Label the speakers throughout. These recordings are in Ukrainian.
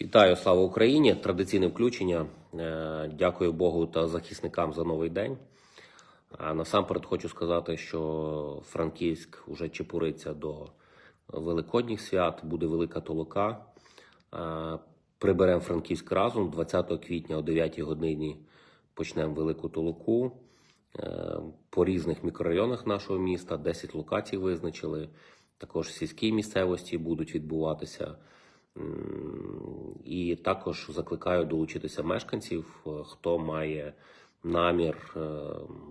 Speaker 1: Вітаю, слава Україні! Традиційне включення. Е, Дякую Богу та захисникам за новий день. А насамперед хочу сказати, що Франківськ вже чепуриться до Великодніх свят, буде велика толока. Е, Приберемо Франківськ разом 20 квітня о 9 годині почнемо велику толоку. Е, По різних мікрорайонах нашого міста 10 локацій визначили. Також в сільській місцевості будуть відбуватися. І також закликаю долучитися мешканців, е, хто має намір е,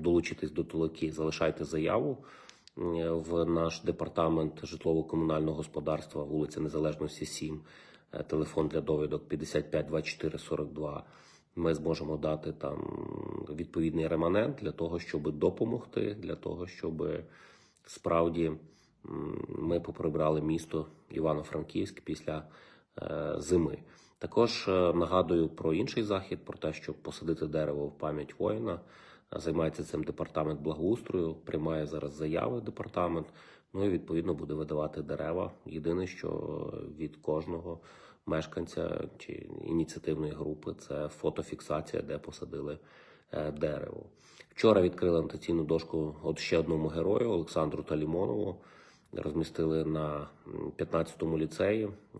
Speaker 1: долучитись до толоки, залишайте заяву е, в наш департамент житлово-комунального господарства, вулиця Незалежності 7, е, телефон для довідок 55 24 42. Ми зможемо дати там відповідний реманент для того, щоб допомогти, для того, щоб справді ми поприбрали місто Івано-Франківськ після е, зими. Також е, нагадую про інший захід, про те, щоб посадити дерево в пам'ять воїна. Е, Займається цим департамент благоустрою, приймає зараз заяви департамент. Ну і відповідно буде видавати дерева. Єдине, що від кожного мешканця чи ініціативної групи це фотофіксація, де посадили дерево. Вчора відкрили анотаційну дошку от ще одному герою Олександру Талімонову. Розмістили на м, 15-му ліцеї. Е,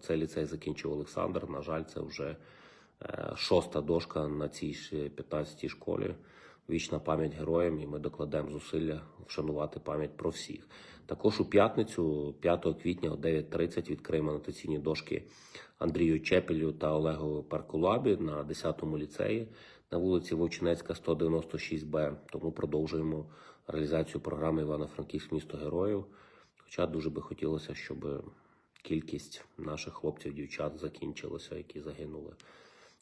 Speaker 1: Цей ліцей закінчив Олександр. На жаль, це вже е, шоста дошка на цій ж 15-й школі. Вічна пам'ять героям, і ми докладемо зусилля вшанувати пам'ять про всіх. Також у п'ятницю, 5 квітня о 9.30 відкриємо анотаційні дошки Андрію Чепелю та Олегу Паркулабі на 10-му ліцеї на вулиці Вовчинецька, 196Б. Тому продовжуємо реалізацію програми Івано-Франківськ місто героїв. Хоча дуже би хотілося, щоб кількість наших хлопців, дівчат закінчилася, які загинули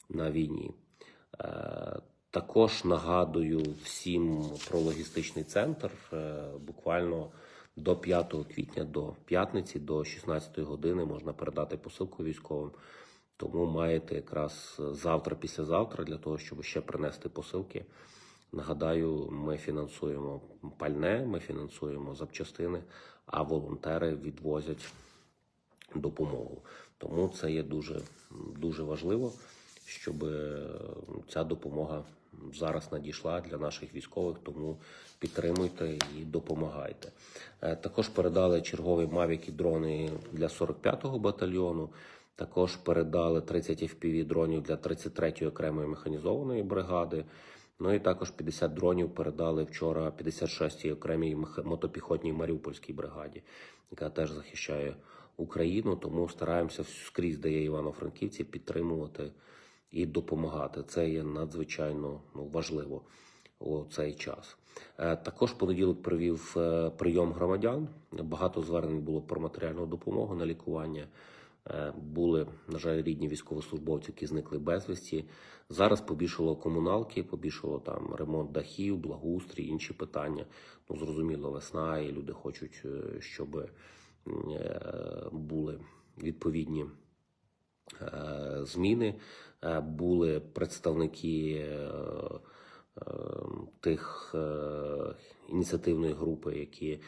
Speaker 1: на війні. Е, Також нагадую всім про логістичний центр. Е, Буквально до 5 квітня, до п'ятниці, до 16 години можна передати посилку військовим. Тому маєте якраз завтра, післязавтра для того, щоб ще принести посилки. Нагадаю, ми фінансуємо пальне, ми фінансуємо запчастини, а волонтери відвозять допомогу. Тому це є дуже, дуже важливо, щоб е, ця допомога зараз надійшла для наших військових. Тому підтримуйте і допомагайте. Е, Також передали чергові мавіки дрони для 45-го батальйону. Також передали 30 FPV дронів для 33-ї окремої механізованої бригади. Ну і також 50 дронів передали вчора 56-й окремій мотопіхотній Маріупольській бригаді, яка теж захищає Україну. Тому стараємося скрізь, де є Івано-Франківці, підтримувати і допомагати. Це є надзвичайно ну, важливо у цей час. Е, Також понеділок провів е, прийом громадян. Багато звернень було про матеріальну допомогу на лікування. Е, Були, на жаль, рідні військовослужбовці, які зникли безвісті. Зараз побільшало комуналки, побільшало там ремонт дахів, благоустрій, інші питання. Ну, зрозуміло, весна, і люди хочуть, е, щоб е, були відповідні зміни. Були представники тих ініціативної групи, які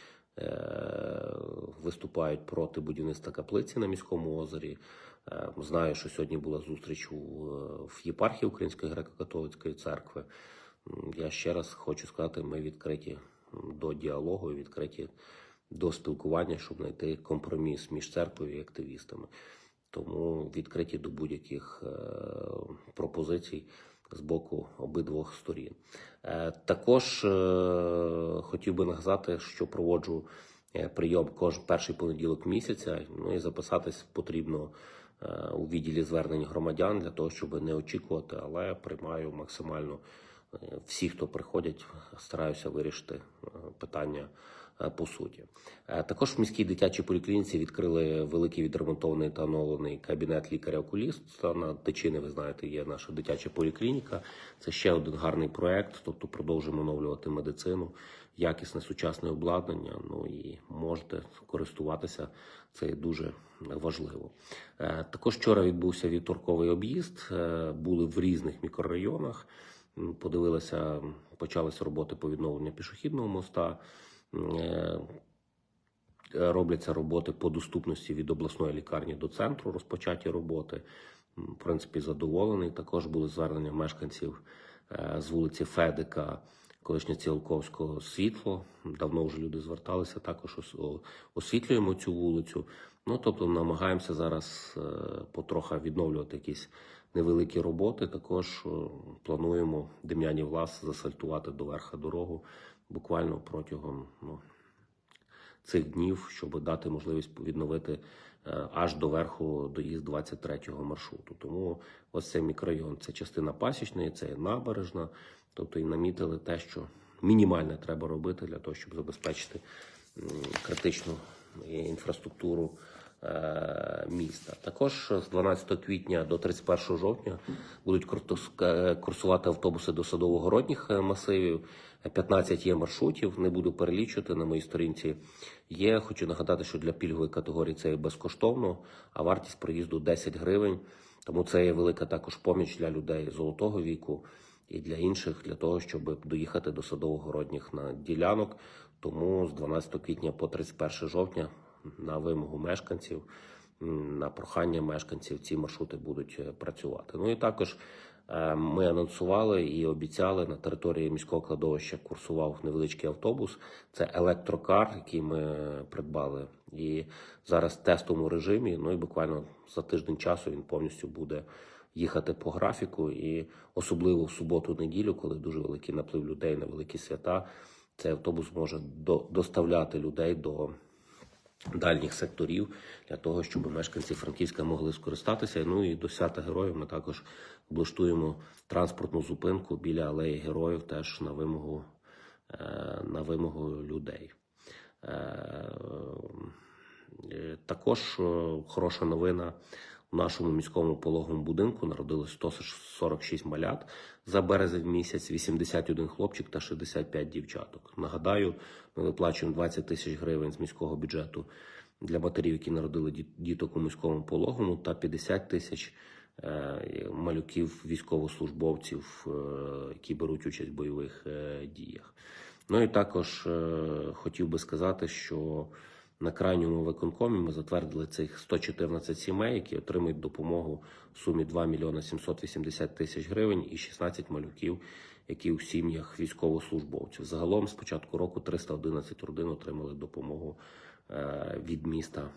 Speaker 1: виступають проти будівництва каплиці на міському озері. Е, Знаю, що сьогодні була зустріч е, в єпархії Української греко-католицької церкви. Я ще раз хочу сказати, ми відкриті до діалогу, відкриті до спілкування, щоб знайти компроміс між церквою і активістами. Тому відкриті до будь-яких е, пропозицій з боку обидвох сторін. Е, також е, хотів би нагадати, що проводжу е, прийом кожен перший понеділок місяця. Ну і записатись потрібно у відділі звернень громадян для того, щоб не очікувати, але приймаю максимально всі, хто приходять, стараюся вирішити питання по суті. Е, Також в міській дитячій поліклініці відкрили великий відремонтований та оновлений кабінет лікаря-окуліста. На Тичини, ви знаєте, є наша дитяча поліклініка. Це ще один гарний проект. Тобто продовжуємо оновлювати медицину, якісне сучасне обладнання. Ну і можете користуватися. Це дуже важливо. Е, Також вчора відбувся вівторковий об'їзд. Е, Були в різних мікрорайонах. Подивилися, почалися роботи по відновленню пішохідного моста. Е, Робляться роботи по доступності від обласної лікарні до центру, розпочаті роботи. В принципі, задоволений. Також були звернення мешканців е, з вулиці Федика, колишнє Цілковського світло. Давно вже люди зверталися. Також освітлюємо цю вулицю. Ну тобто, намагаємося зараз е, потрохи відновлювати якісь невеликі роботи. Також плануємо Дем'янів Влас засальтувати до верха дорогу буквально протягом ну, цих днів, щоб дати можливість відновити е, аж до верху доїзд 23-го маршруту. Тому ось цей мікрорайон це частина пасічної, це набережна. Тобто і намітили те, що мінімальне треба робити для того, щоб забезпечити критичну інфраструктуру е, міста. Також з 12 квітня до 31 жовтня будуть е, курсувати автобуси до садово-городніх е, масивів. 15 є маршрутів, не буду перелічувати на моїй сторінці. Є, хочу нагадати, що для пільгової категорії це є безкоштовно, а вартість проїзду 10 гривень. Тому це є велика також поміч для людей золотого віку і для інших, для того, щоб доїхати до садово-городніх на ділянок. Тому з 12 квітня по 31 жовтня на вимогу мешканців, на прохання мешканців ці маршрути будуть е, працювати. Ну і також е, ми анонсували і обіцяли на території міського кладовища курсував невеличкий автобус. Це електрокар, який ми придбали. І зараз в тестовому режимі. Ну і буквально за тиждень часу він повністю буде їхати по графіку. І особливо в суботу-неділю, коли дуже великий наплив людей на великі свята, цей автобус може до- доставляти людей до дальніх секторів для того, щоб мешканці Франківська могли скористатися. Ну і до свята героїв ми також облаштуємо транспортну зупинку біля алеї героїв, теж на вимогу, е, на вимогу людей. Е, Також е, хороша новина. У нашому міському пологовому будинку народилось 146 малят за березень місяць, 81 хлопчик та 65 дівчаток. Нагадаю, ми виплачуємо 20 тисяч гривень з міського бюджету для матерів, які народили діток у міському пологому, та 50 тисяч е, малюків військовослужбовців, е, які беруть участь в бойових е, діях. Ну і також хотів би сказати, що на крайньому виконкомі ми затвердили цих 114 сімей, які отримують допомогу в сумі 2 мільйони 780 тисяч гривень і 16 малюків, які у сім'ях військовослужбовців. Загалом з початку року 311 родин отримали допомогу е, від міста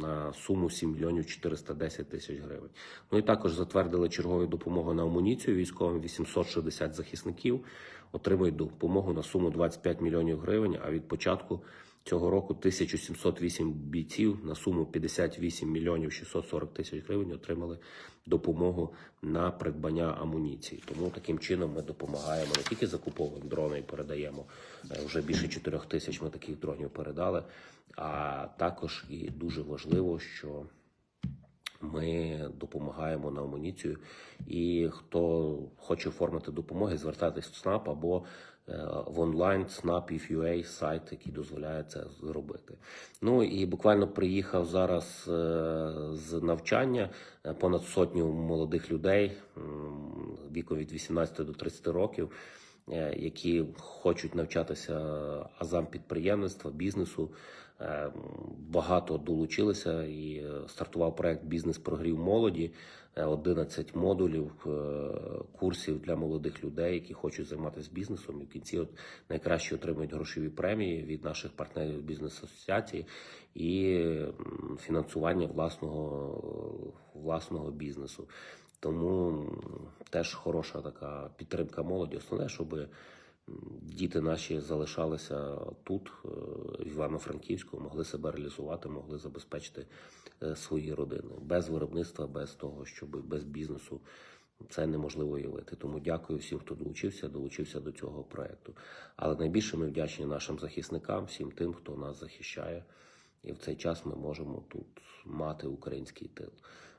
Speaker 1: на суму 7 мільйонів 410 тисяч гривень. Ну і також затвердили чергову допомогу на амуніцію військовим 860 захисників отримують допомогу на суму 25 мільйонів гривень. А від початку цього року 1708 бійців на суму 58 мільйонів 640 тисяч гривень отримали допомогу на придбання амуніції. Тому таким чином ми допомагаємо не тільки закуповуємо дрони і передаємо е, вже більше 4 тисяч. Ми таких дронів передали. А також і дуже важливо, що ми допомагаємо на амуніцію. І хто хоче оформити допомоги, звертайтесь в СНАП або в онлайн UA сайт, який дозволяє це зробити. Ну і буквально приїхав зараз е, з навчання е, понад сотню молодих людей віком від 18 до 30 років. Е, Які хочуть навчатися азам підприємництва, бізнесу, Е, багато долучилися і е, стартував проект Бізнес прогрів молоді. Е, 11 модулів курсів для молодих людей, які хочуть займатися бізнесом. І в кінці от найкраще отримують грошові премії від наших партнерів бізнес асоціації і фінансування власного, власного бізнесу. Тому теж хороша така підтримка молоді. Основне, щоб діти наші залишалися тут, е, в Івано-Франківську, могли себе реалізувати, могли забезпечити е, свої родини. Без виробництва, без того, щоб без бізнесу це неможливо уявити. Тому дякую всім, хто долучився, долучився до цього проекту. Але найбільше ми вдячні нашим захисникам, всім тим, хто нас захищає. І в цей час ми можемо тут мати український тил.